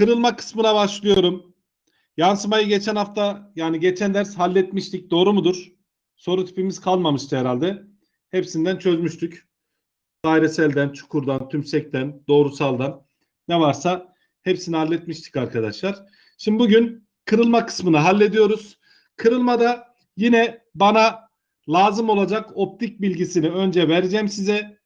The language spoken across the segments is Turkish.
kırılma kısmına başlıyorum. Yansımayı geçen hafta yani geçen ders halletmiştik. Doğru mudur? Soru tipimiz kalmamıştı herhalde. Hepsinden çözmüştük. Daireselden, çukurdan, tümsekten, doğrusaldan ne varsa hepsini halletmiştik arkadaşlar. Şimdi bugün kırılma kısmını hallediyoruz. Kırılmada yine bana lazım olacak optik bilgisini önce vereceğim size.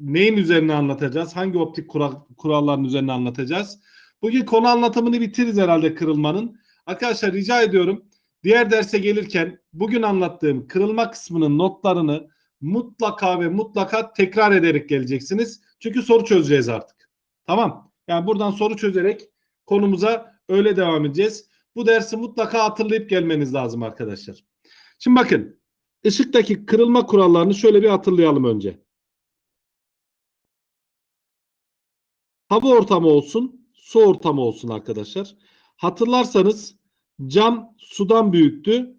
Neyin üzerine anlatacağız? Hangi optik kural, kuralların üzerine anlatacağız? Bugün konu anlatımını bitiririz herhalde kırılmanın. Arkadaşlar rica ediyorum diğer derse gelirken bugün anlattığım kırılma kısmının notlarını mutlaka ve mutlaka tekrar ederek geleceksiniz. Çünkü soru çözeceğiz artık. Tamam. Yani buradan soru çözerek konumuza öyle devam edeceğiz. Bu dersi mutlaka hatırlayıp gelmeniz lazım arkadaşlar. Şimdi bakın ışıktaki kırılma kurallarını şöyle bir hatırlayalım önce. Hava ortamı olsun, su ortamı olsun arkadaşlar. Hatırlarsanız cam sudan büyüktü.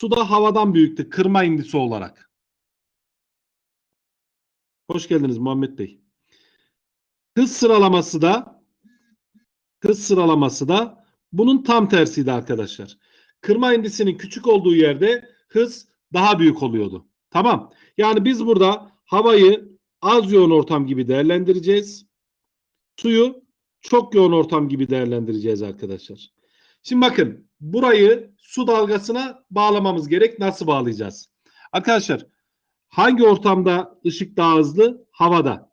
Su da havadan büyüktü kırma indisi olarak. Hoş geldiniz Muhammed Bey. Hız sıralaması da hız sıralaması da bunun tam tersiydi arkadaşlar. Kırma indisinin küçük olduğu yerde hız daha büyük oluyordu. Tamam. Yani biz burada havayı az yoğun ortam gibi değerlendireceğiz. Suyu çok yoğun ortam gibi değerlendireceğiz arkadaşlar. Şimdi bakın burayı su dalgasına bağlamamız gerek. Nasıl bağlayacağız? Arkadaşlar hangi ortamda ışık daha hızlı? Havada.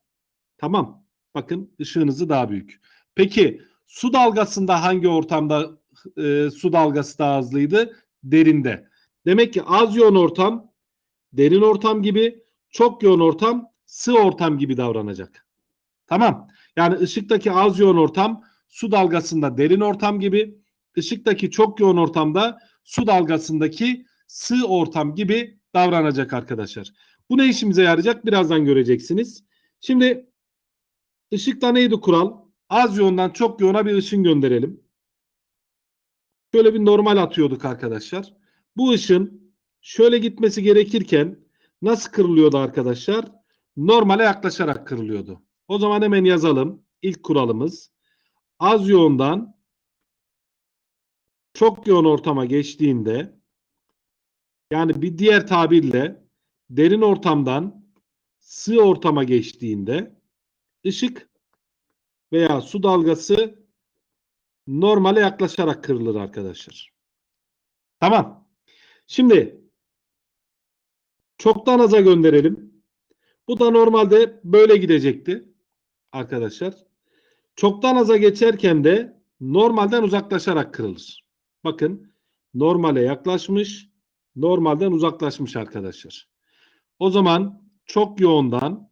Tamam. Bakın ışığın hızı daha büyük. Peki su dalgasında hangi ortamda e, su dalgası daha hızlıydı? Derinde. Demek ki az yoğun ortam derin ortam gibi, çok yoğun ortam sığ ortam gibi davranacak. Tamam. Yani ışıktaki az yoğun ortam su dalgasında derin ortam gibi, ışıktaki çok yoğun ortamda su dalgasındaki sığ ortam gibi davranacak arkadaşlar. Bu ne işimize yarayacak? Birazdan göreceksiniz. Şimdi ışıkta neydi kural? Az yoğundan çok yoğuna bir ışın gönderelim. Şöyle bir normal atıyorduk arkadaşlar. Bu ışın şöyle gitmesi gerekirken nasıl kırılıyordu arkadaşlar? Normale yaklaşarak kırılıyordu. O zaman hemen yazalım. İlk kuralımız az yoğundan çok yoğun ortama geçtiğinde yani bir diğer tabirle derin ortamdan sığ ortama geçtiğinde ışık veya su dalgası normale yaklaşarak kırılır arkadaşlar. Tamam. Şimdi çoktan aza gönderelim. Bu da normalde böyle gidecekti arkadaşlar. Çoktan aza geçerken de normalden uzaklaşarak kırılır. Bakın normale yaklaşmış, normalden uzaklaşmış arkadaşlar. O zaman çok yoğundan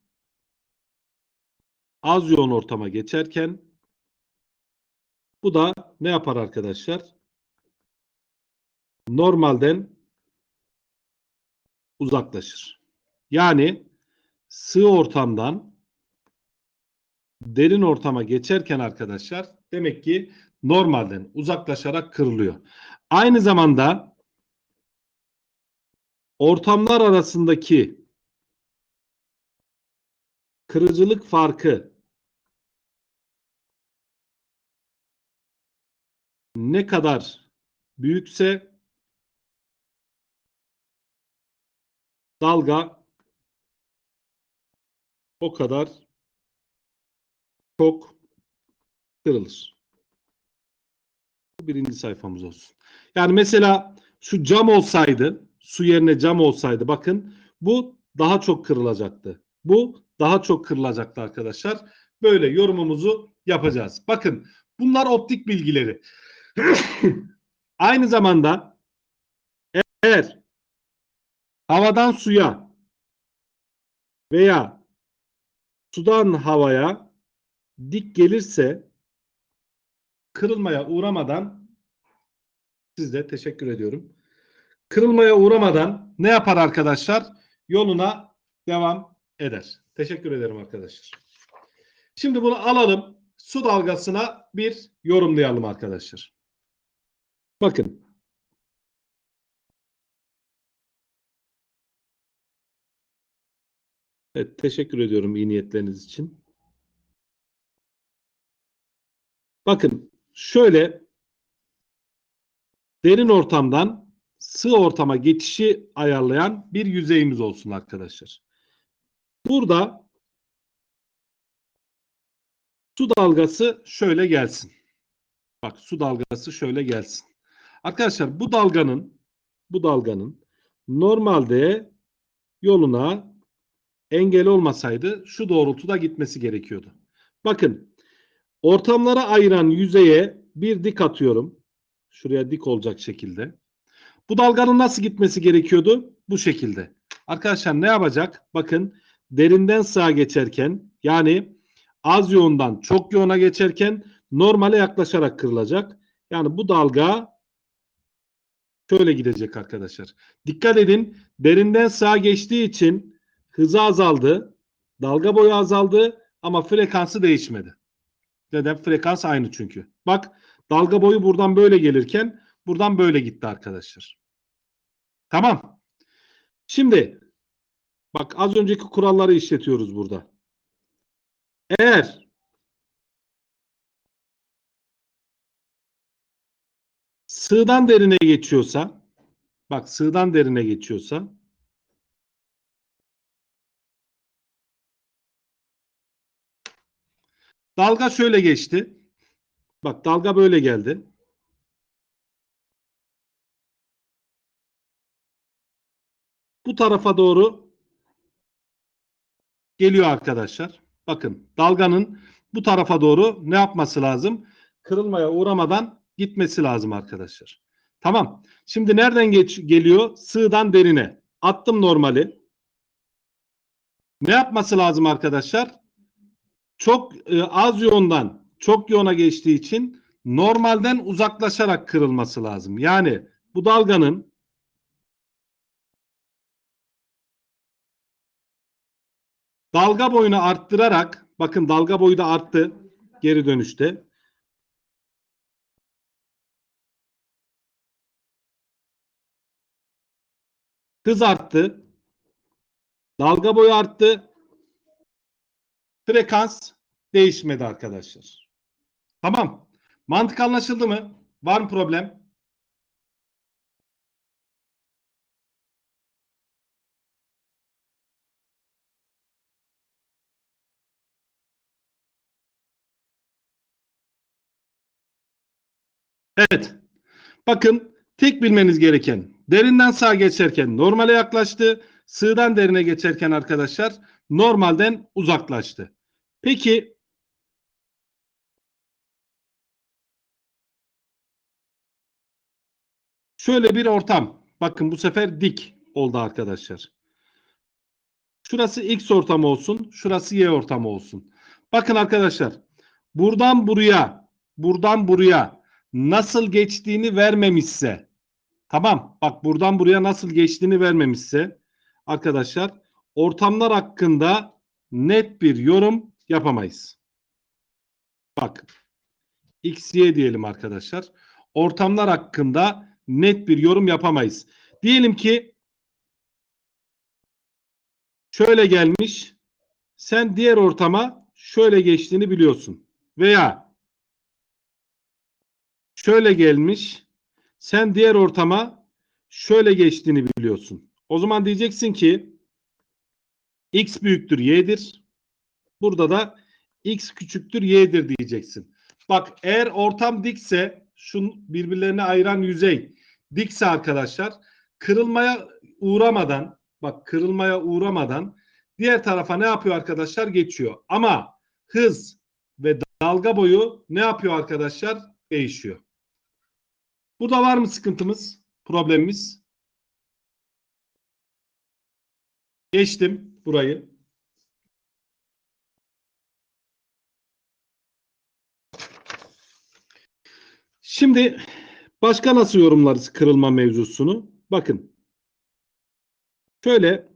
az yoğun ortama geçerken bu da ne yapar arkadaşlar? Normalden uzaklaşır. Yani sığ ortamdan derin ortama geçerken arkadaşlar demek ki normalden uzaklaşarak kırılıyor. Aynı zamanda ortamlar arasındaki kırıcılık farkı ne kadar büyükse dalga o kadar çok kırılır. Birinci sayfamız olsun. Yani mesela şu cam olsaydı, su yerine cam olsaydı bakın bu daha çok kırılacaktı. Bu daha çok kırılacaktı arkadaşlar. Böyle yorumumuzu yapacağız. Bakın bunlar optik bilgileri. Aynı zamanda eğer havadan suya veya sudan havaya dik gelirse kırılmaya uğramadan size teşekkür ediyorum. Kırılmaya uğramadan ne yapar arkadaşlar? Yoluna devam eder. Teşekkür ederim arkadaşlar. Şimdi bunu alalım. Su dalgasına bir yorumlayalım arkadaşlar. Bakın. Evet, teşekkür ediyorum iyi niyetleriniz için. Bakın şöyle derin ortamdan sığ ortama geçişi ayarlayan bir yüzeyimiz olsun arkadaşlar. Burada su dalgası şöyle gelsin. Bak su dalgası şöyle gelsin. Arkadaşlar bu dalganın bu dalganın normalde yoluna engel olmasaydı şu doğrultuda gitmesi gerekiyordu. Bakın ortamlara ayıran yüzeye bir dik atıyorum. Şuraya dik olacak şekilde. Bu dalganın nasıl gitmesi gerekiyordu? Bu şekilde. Arkadaşlar ne yapacak? Bakın derinden sağa geçerken yani az yoğundan çok yoğuna geçerken normale yaklaşarak kırılacak. Yani bu dalga şöyle gidecek arkadaşlar. Dikkat edin derinden sağa geçtiği için hızı azaldı. Dalga boyu azaldı ama frekansı değişmedi. Neden? Frekans aynı çünkü. Bak dalga boyu buradan böyle gelirken buradan böyle gitti arkadaşlar. Tamam. Şimdi bak az önceki kuralları işletiyoruz burada. Eğer sığdan derine geçiyorsa bak sığdan derine geçiyorsa dalga şöyle geçti. Bak dalga böyle geldi. Bu tarafa doğru geliyor arkadaşlar. Bakın dalganın bu tarafa doğru ne yapması lazım? Kırılmaya uğramadan gitmesi lazım arkadaşlar. Tamam. Şimdi nereden geç geliyor? Sığdan derine. Attım normali. Ne yapması lazım arkadaşlar? Çok e, az yoğundan çok yoğuna geçtiği için normalden uzaklaşarak kırılması lazım. Yani bu dalganın dalga boyunu arttırarak bakın dalga boyu da arttı geri dönüşte. Hız arttı. Dalga boyu arttı. Frekans değişmedi arkadaşlar. Tamam. Mantık anlaşıldı mı? Var mı problem? Evet. Bakın tek bilmeniz gereken derinden sağa geçerken normale yaklaştı. Sığdan derine geçerken arkadaşlar normalden uzaklaştı. Peki şöyle bir ortam. Bakın bu sefer dik oldu arkadaşlar. Şurası X ortamı olsun. Şurası Y ortamı olsun. Bakın arkadaşlar. Buradan buraya buradan buraya nasıl geçtiğini vermemişse tamam bak buradan buraya nasıl geçtiğini vermemişse arkadaşlar ortamlar hakkında net bir yorum yapamayız. Bak x, y diyelim arkadaşlar. Ortamlar hakkında net bir yorum yapamayız. Diyelim ki şöyle gelmiş. Sen diğer ortama şöyle geçtiğini biliyorsun. Veya şöyle gelmiş. Sen diğer ortama şöyle geçtiğini biliyorsun. O zaman diyeceksin ki x büyüktür y'dir. Burada da x küçüktür y'dir diyeceksin. Bak eğer ortam dikse şu birbirlerine ayıran yüzey dikse arkadaşlar kırılmaya uğramadan bak kırılmaya uğramadan diğer tarafa ne yapıyor arkadaşlar? Geçiyor. Ama hız ve dalga boyu ne yapıyor arkadaşlar? Değişiyor. Burada var mı sıkıntımız? Problemimiz? Geçtim burayı. Şimdi başka nasıl yorumlarız kırılma mevzusunu? Bakın. Şöyle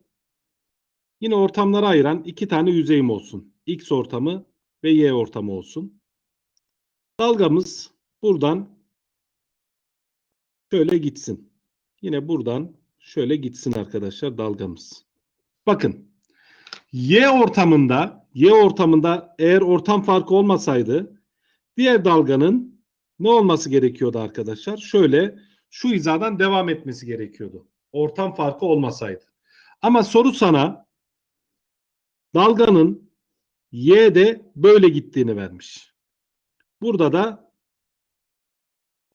yine ortamlara ayıran iki tane yüzeyim olsun. X ortamı ve Y ortamı olsun. Dalgamız buradan şöyle gitsin. Yine buradan şöyle gitsin arkadaşlar dalgamız. Bakın. Y ortamında Y ortamında eğer ortam farkı olmasaydı Diğer dalganın ne olması gerekiyordu arkadaşlar? Şöyle şu hizadan devam etmesi gerekiyordu. Ortam farkı olmasaydı. Ama soru sana dalganın y'de böyle gittiğini vermiş. Burada da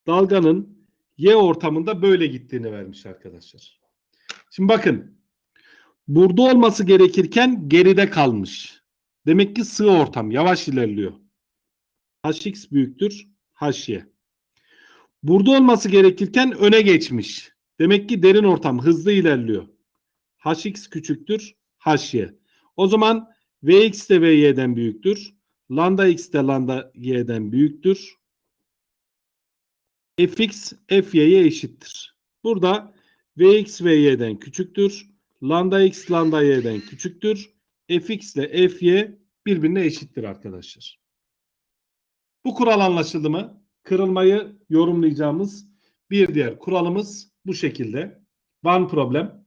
dalganın y ortamında böyle gittiğini vermiş arkadaşlar. Şimdi bakın burada olması gerekirken geride kalmış. Demek ki sığ ortam yavaş ilerliyor. Hx büyüktür hy. Burada olması gerekirken öne geçmiş. Demek ki derin ortam hızlı ilerliyor. hx küçüktür hy. O zaman vx de vy'den büyüktür. Lambda x de lambda y'den büyüktür. fx fy'ye eşittir. Burada vx vy'den küçüktür. Lambda x lambda y'den küçüktür. fx ile fy birbirine eşittir arkadaşlar. Bu kural anlaşıldı mı? Kırılmayı yorumlayacağımız bir diğer kuralımız bu şekilde. Var problem?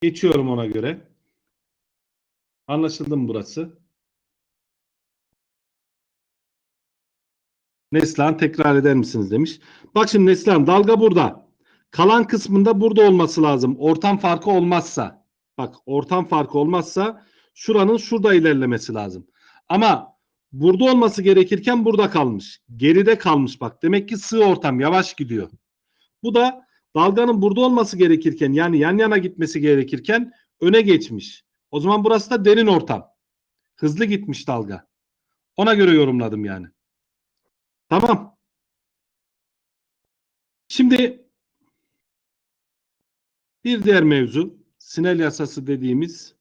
Geçiyorum ona göre. Anlaşıldı mı burası? Neslihan tekrar eder misiniz demiş. Bak şimdi Neslihan dalga burada. Kalan kısmında burada olması lazım. Ortam farkı olmazsa. Bak ortam farkı olmazsa şuranın şurada ilerlemesi lazım. Ama burada olması gerekirken burada kalmış. Geride kalmış bak. Demek ki sığ ortam yavaş gidiyor. Bu da dalganın burada olması gerekirken yani yan yana gitmesi gerekirken öne geçmiş. O zaman burası da derin ortam. Hızlı gitmiş dalga. Ona göre yorumladım yani. Tamam. Şimdi bir diğer mevzu Snell yasası dediğimiz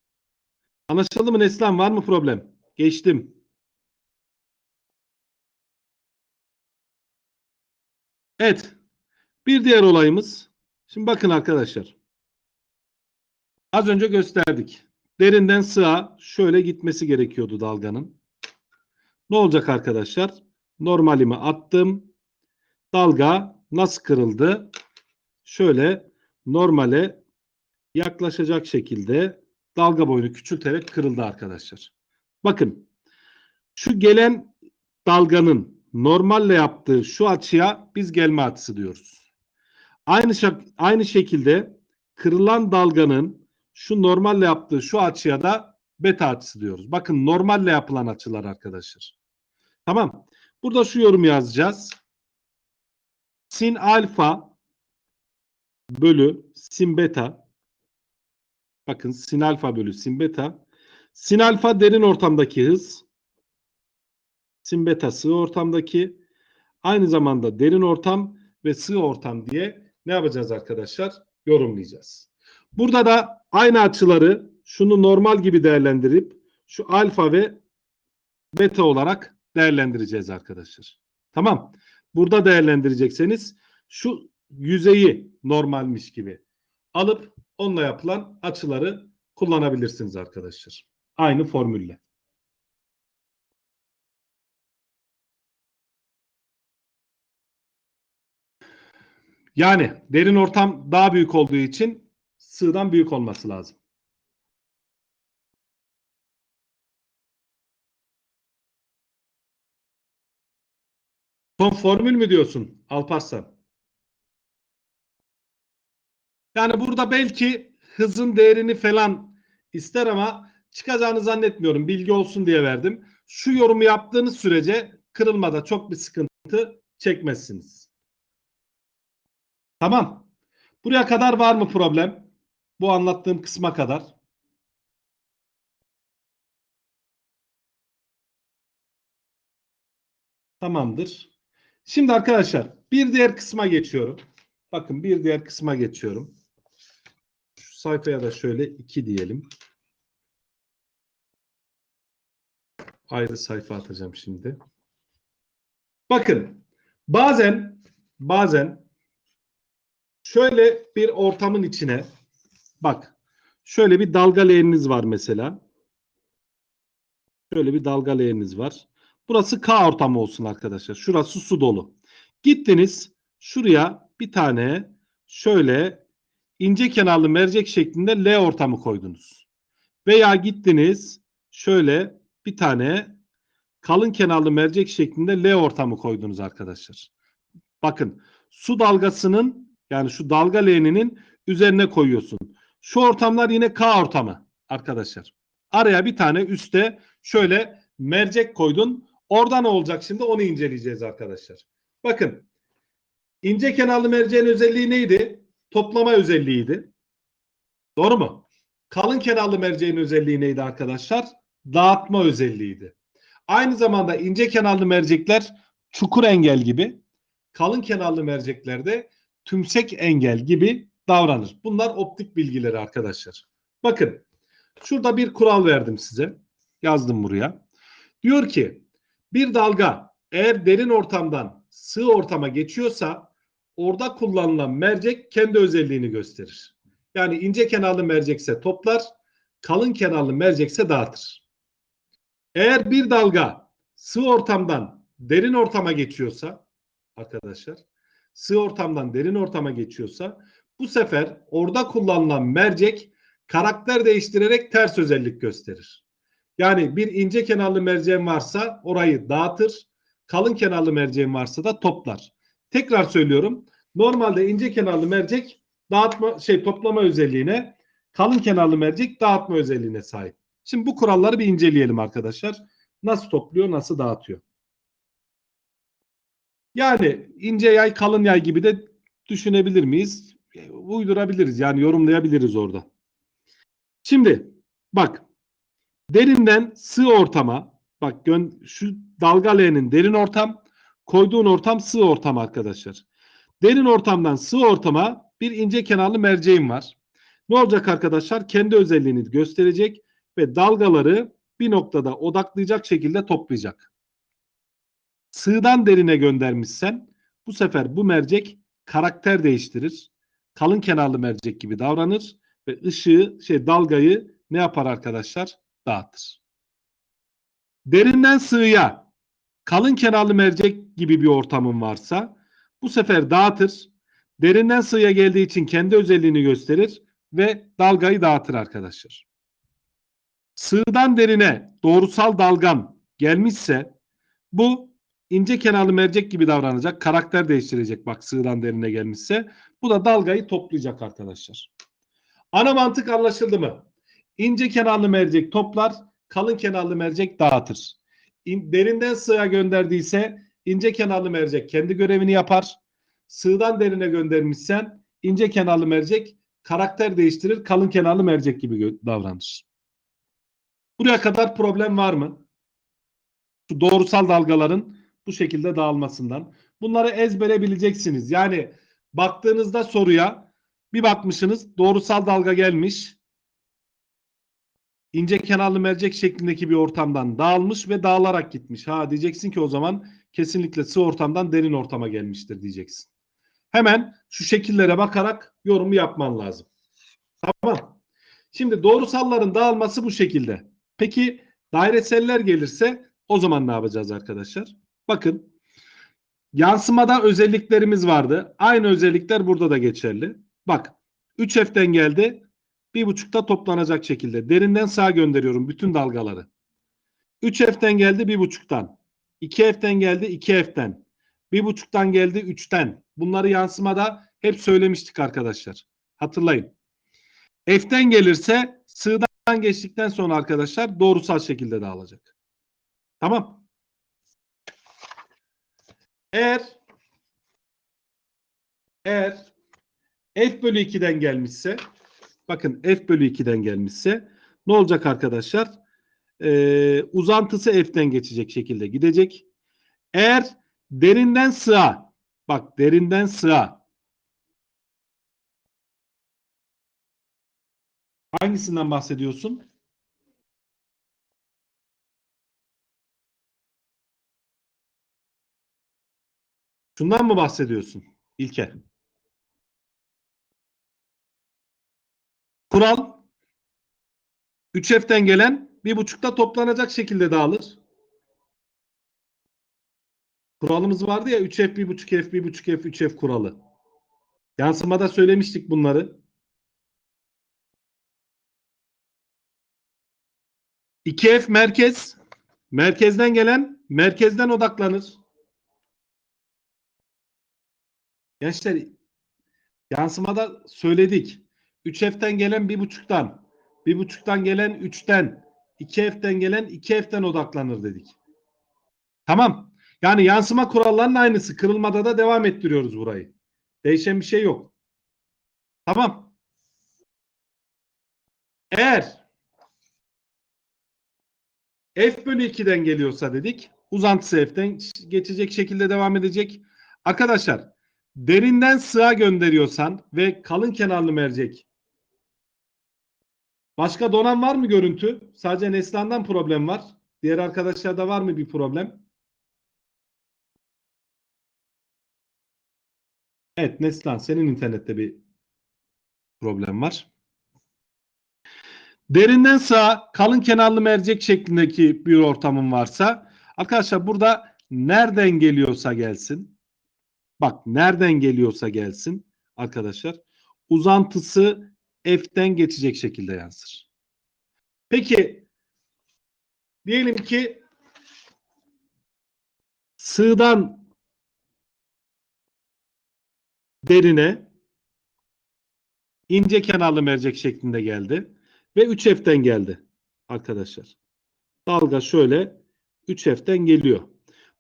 anlaşıldı mı Neslihan var mı problem? Geçtim. Evet. Bir diğer olayımız. Şimdi bakın arkadaşlar. Az önce gösterdik. Derinden sığa şöyle gitmesi gerekiyordu dalganın. Ne olacak arkadaşlar? Normalimi attım. Dalga nasıl kırıldı? Şöyle normale yaklaşacak şekilde dalga boyunu küçülterek kırıldı arkadaşlar. Bakın şu gelen dalganın normalle yaptığı şu açıya biz gelme açısı diyoruz. Aynı aynı şekilde kırılan dalganın şu normalle yaptığı şu açıya da beta açısı diyoruz. Bakın normalle yapılan açılar arkadaşlar. Tamam. Burada şu yorum yazacağız. Sin alfa bölü sin beta. Bakın sin alfa bölü sin beta. Sin alfa derin ortamdaki hız. Sin beta sığ ortamdaki. Aynı zamanda derin ortam ve sığ ortam diye ne yapacağız arkadaşlar? Yorumlayacağız. Burada da aynı açıları şunu normal gibi değerlendirip şu alfa ve beta olarak değerlendireceğiz arkadaşlar. Tamam. Burada değerlendirecekseniz şu yüzeyi normalmiş gibi alıp onunla yapılan açıları kullanabilirsiniz arkadaşlar. Aynı formülle. Yani derin ortam daha büyük olduğu için sığdan büyük olması lazım. Son formül mü diyorsun Alparslan? Yani burada belki hızın değerini falan ister ama çıkacağını zannetmiyorum. Bilgi olsun diye verdim. Şu yorumu yaptığınız sürece kırılmada çok bir sıkıntı çekmezsiniz. Tamam. Buraya kadar var mı problem? Bu anlattığım kısma kadar. Tamamdır. Şimdi arkadaşlar bir diğer kısma geçiyorum. Bakın bir diğer kısma geçiyorum. Şu sayfaya da şöyle 2 diyelim. Ayrı sayfa atacağım şimdi. Bakın bazen bazen şöyle bir ortamın içine bak şöyle bir dalga leğeniniz var mesela. Şöyle bir dalga leğeniniz var. Burası K ortamı olsun arkadaşlar. Şurası su dolu. Gittiniz şuraya bir tane şöyle ince kenarlı mercek şeklinde L ortamı koydunuz. Veya gittiniz şöyle bir tane kalın kenarlı mercek şeklinde L ortamı koydunuz arkadaşlar. Bakın su dalgasının yani şu dalga leğeninin üzerine koyuyorsun. Şu ortamlar yine K ortamı arkadaşlar. Araya bir tane üstte şöyle mercek koydun. Orada ne olacak şimdi onu inceleyeceğiz arkadaşlar. Bakın ince kenarlı merceğin özelliği neydi? Toplama özelliğiydi. Doğru mu? Kalın kenarlı merceğin özelliği neydi arkadaşlar? Dağıtma özelliğiydi. Aynı zamanda ince kenarlı mercekler çukur engel gibi, kalın kenarlı merceklerde tümsek engel gibi davranır. Bunlar optik bilgileri arkadaşlar. Bakın şurada bir kural verdim size. Yazdım buraya. Diyor ki bir dalga eğer derin ortamdan sığ ortama geçiyorsa orada kullanılan mercek kendi özelliğini gösterir. Yani ince kenarlı mercekse toplar, kalın kenarlı mercekse dağıtır. Eğer bir dalga sığ ortamdan derin ortama geçiyorsa arkadaşlar sığ ortamdan derin ortama geçiyorsa bu sefer orada kullanılan mercek karakter değiştirerek ters özellik gösterir. Yani bir ince kenarlı merceğin varsa orayı dağıtır, kalın kenarlı merceğin varsa da toplar. Tekrar söylüyorum. Normalde ince kenarlı mercek dağıtma şey toplama özelliğine, kalın kenarlı mercek dağıtma özelliğine sahip. Şimdi bu kuralları bir inceleyelim arkadaşlar. Nasıl topluyor, nasıl dağıtıyor? Yani ince yay, kalın yay gibi de düşünebilir miyiz? E, Uydurabiliriz. Yani yorumlayabiliriz orada. Şimdi bak derinden sığ ortama bak şu dalga leğenin derin ortam koyduğun ortam sığ ortam arkadaşlar. Derin ortamdan sığ ortama bir ince kenarlı merceğim var. Ne olacak arkadaşlar? Kendi özelliğini gösterecek ve dalgaları bir noktada odaklayacak şekilde toplayacak. Sığdan derine göndermişsen bu sefer bu mercek karakter değiştirir. Kalın kenarlı mercek gibi davranır ve ışığı şey dalgayı ne yapar arkadaşlar? Dağıtır. Derinden sığıya kalın kenarlı mercek gibi bir ortamın varsa bu sefer dağıtır. Derinden sığıya geldiği için kendi özelliğini gösterir ve dalgayı dağıtır arkadaşlar. Sığdan derine doğrusal dalgan gelmişse bu ince kenarlı mercek gibi davranacak. Karakter değiştirecek bak sığdan derine gelmişse. Bu da dalgayı toplayacak arkadaşlar. Ana mantık anlaşıldı mı? İnce kenarlı mercek toplar, kalın kenarlı mercek dağıtır. İn- derinden sığğa gönderdiyse ince kenarlı mercek kendi görevini yapar. Sığdan derine göndermişsen ince kenarlı mercek karakter değiştirir, kalın kenarlı mercek gibi davranır. Buraya kadar problem var mı? Şu doğrusal dalgaların bu şekilde dağılmasından. Bunları ezbere bileceksiniz. Yani baktığınızda soruya bir bakmışsınız doğrusal dalga gelmiş. İnce kenarlı mercek şeklindeki bir ortamdan dağılmış ve dağılarak gitmiş. Ha diyeceksin ki o zaman kesinlikle sığ ortamdan derin ortama gelmiştir diyeceksin. Hemen şu şekillere bakarak yorumu yapman lazım. Tamam. Şimdi doğrusalların dağılması bu şekilde. Peki daireseller gelirse o zaman ne yapacağız arkadaşlar? Bakın yansımada özelliklerimiz vardı. Aynı özellikler burada da geçerli. Bak 3F'den geldi. Bir buçukta toplanacak şekilde. Derinden sağa gönderiyorum bütün dalgaları. 3F'den geldi bir buçuktan. 2F'den geldi 2F'den. Bir buçuktan geldi 3'ten. Bunları yansımada hep söylemiştik arkadaşlar. Hatırlayın. F'den gelirse sığdan geçtikten sonra arkadaşlar doğrusal şekilde dağılacak. Tamam. Eğer eğer f bölü 2'den gelmişse bakın f bölü 2'den gelmişse ne olacak arkadaşlar? Ee, uzantısı f'ten geçecek şekilde gidecek. Eğer derinden sığa bak derinden sığa hangisinden bahsediyorsun? Şundan mı bahsediyorsun İlker? Kural 3F'ten gelen bir buçukta toplanacak şekilde dağılır. Kuralımız vardı ya 3F, 1.5F, 1.5F, 3F kuralı. Yansımada söylemiştik bunları. 2F merkez. Merkezden gelen merkezden odaklanır. Gençler yansımada söyledik. 3F'ten gelen bir buçuktan, bir buçuktan gelen 3'ten, 2F'ten gelen 2F'ten odaklanır dedik. Tamam. Yani yansıma kurallarının aynısı. Kırılmada da devam ettiriyoruz burayı. Değişen bir şey yok. Tamam. Eğer F bölü 2'den geliyorsa dedik. Uzantısı F'den geçecek şekilde devam edecek. Arkadaşlar derinden sığa gönderiyorsan ve kalın kenarlı mercek Başka donan var mı görüntü? Sadece Neslihan'dan problem var. Diğer arkadaşlarda var mı bir problem? Evet Neslihan senin internette bir problem var. Derinden sağa kalın kenarlı mercek şeklindeki bir ortamın varsa arkadaşlar burada nereden geliyorsa gelsin. Bak nereden geliyorsa gelsin arkadaşlar. Uzantısı F'den geçecek şekilde yansır. Peki diyelim ki sığdan derine ince kenarlı mercek şeklinde geldi ve 3F'den geldi arkadaşlar. Dalga şöyle 3F'den geliyor.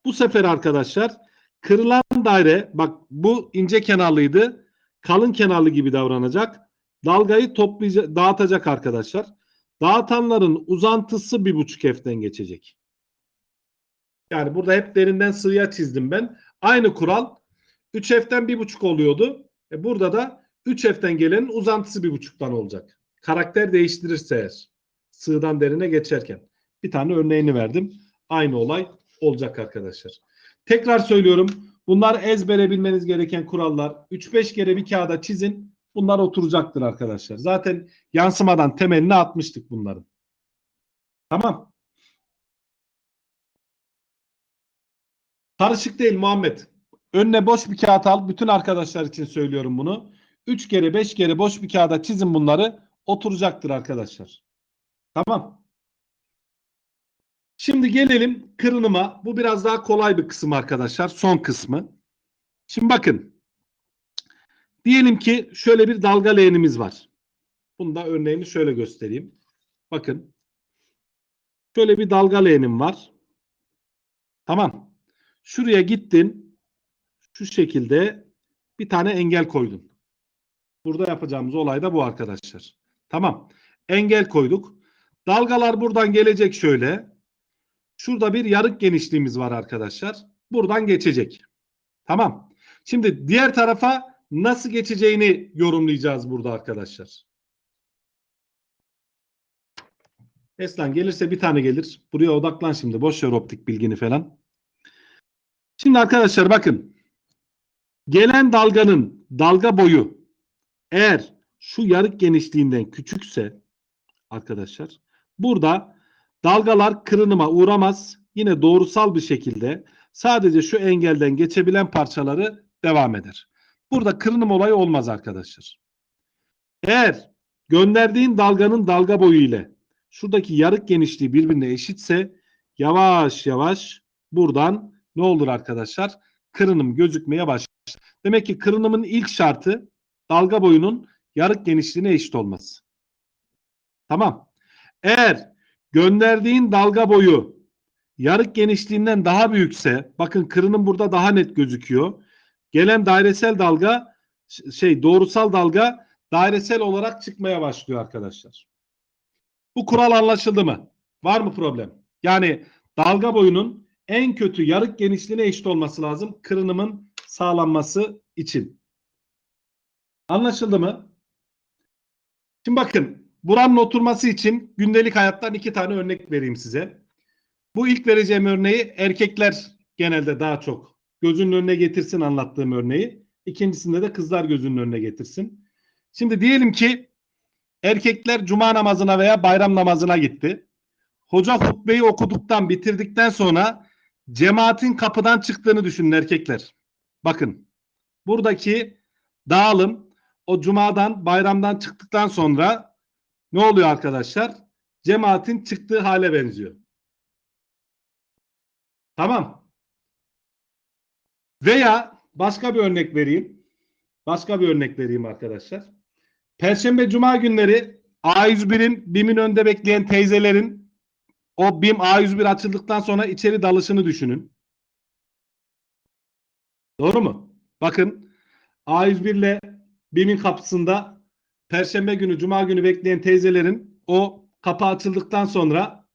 Bu sefer arkadaşlar kırılan daire bak bu ince kenarlıydı. Kalın kenarlı gibi davranacak. Dalgayı toplayacak, dağıtacak arkadaşlar. Dağıtanların uzantısı bir buçuk F'den geçecek. Yani burada hep derinden sığıya çizdim ben. Aynı kural 3F'den bir buçuk oluyordu. E burada da 3F'den gelenin uzantısı bir buçuktan olacak. Karakter değiştirirse eğer. Sığdan derine geçerken. Bir tane örneğini verdim. Aynı olay olacak arkadaşlar. Tekrar söylüyorum. Bunlar ezbere bilmeniz gereken kurallar. 3-5 kere bir kağıda çizin. Bunlar oturacaktır arkadaşlar. Zaten yansımadan temelini atmıştık bunların. Tamam. Karışık değil Muhammed. Önüne boş bir kağıt al. Bütün arkadaşlar için söylüyorum bunu. 3 kere 5 kere boş bir kağıda çizin bunları. Oturacaktır arkadaşlar. Tamam. Şimdi gelelim kırınıma. Bu biraz daha kolay bir kısım arkadaşlar. Son kısmı. Şimdi bakın. Diyelim ki şöyle bir dalga leğenimiz var. Bunu da örneğini şöyle göstereyim. Bakın. Şöyle bir dalga leğenim var. Tamam. Şuraya gittin. Şu şekilde bir tane engel koydun. Burada yapacağımız olay da bu arkadaşlar. Tamam. Engel koyduk. Dalgalar buradan gelecek şöyle. Şurada bir yarık genişliğimiz var arkadaşlar. Buradan geçecek. Tamam. Şimdi diğer tarafa nasıl geçeceğini yorumlayacağız burada arkadaşlar. Eslan gelirse bir tane gelir. Buraya odaklan şimdi. Boş ver optik bilgini falan. Şimdi arkadaşlar bakın. Gelen dalganın dalga boyu eğer şu yarık genişliğinden küçükse arkadaşlar burada dalgalar kırınıma uğramaz. Yine doğrusal bir şekilde sadece şu engelden geçebilen parçaları devam eder. Burada kırınım olayı olmaz arkadaşlar. Eğer gönderdiğin dalganın dalga boyu ile şuradaki yarık genişliği birbirine eşitse yavaş yavaş buradan ne olur arkadaşlar? Kırınım gözükmeye başlar. Demek ki kırınımın ilk şartı dalga boyunun yarık genişliğine eşit olması. Tamam. Eğer gönderdiğin dalga boyu yarık genişliğinden daha büyükse bakın kırınım burada daha net gözüküyor. Gelen dairesel dalga şey doğrusal dalga dairesel olarak çıkmaya başlıyor arkadaşlar. Bu kural anlaşıldı mı? Var mı problem? Yani dalga boyunun en kötü yarık genişliğine eşit olması lazım kırınımın sağlanması için. Anlaşıldı mı? Şimdi bakın buranın oturması için gündelik hayattan iki tane örnek vereyim size. Bu ilk vereceğim örneği erkekler genelde daha çok gözünün önüne getirsin anlattığım örneği. İkincisinde de kızlar gözünün önüne getirsin. Şimdi diyelim ki erkekler cuma namazına veya bayram namazına gitti. Hoca hutbeyi okuduktan bitirdikten sonra cemaatin kapıdan çıktığını düşünün erkekler. Bakın buradaki dağılım o cumadan bayramdan çıktıktan sonra ne oluyor arkadaşlar? cemaatin çıktığı hale benziyor. Tamam. Veya başka bir örnek vereyim. Başka bir örnek vereyim arkadaşlar. Perşembe Cuma günleri A101'in BİM'in önünde bekleyen teyzelerin o BİM A101 açıldıktan sonra içeri dalışını düşünün. Doğru mu? Bakın A101 ile BİM'in kapısında Perşembe günü, Cuma günü bekleyen teyzelerin o kapı açıldıktan sonra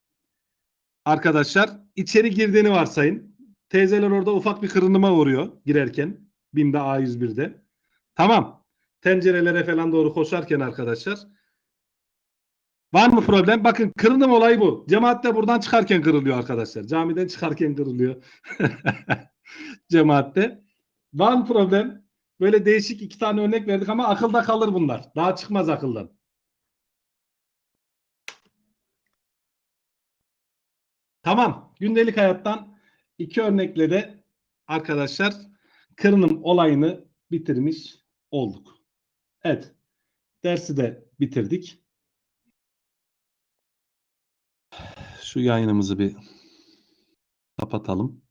arkadaşlar içeri girdiğini varsayın. Teyzeler orada ufak bir kırınıma uğruyor girerken. BİM'de A101'de. Tamam. Tencerelere falan doğru koşarken arkadaşlar. Var mı problem? Bakın kırınım olayı bu. Cemaat de buradan çıkarken kırılıyor arkadaşlar. Camiden çıkarken kırılıyor. Cemaatte. Var mı problem? Böyle değişik iki tane örnek verdik ama akılda kalır bunlar. Daha çıkmaz akıldan. Tamam. Gündelik hayattan iki örnekle de arkadaşlar kırınım olayını bitirmiş olduk. Evet. Dersi de bitirdik. Şu yayınımızı bir kapatalım.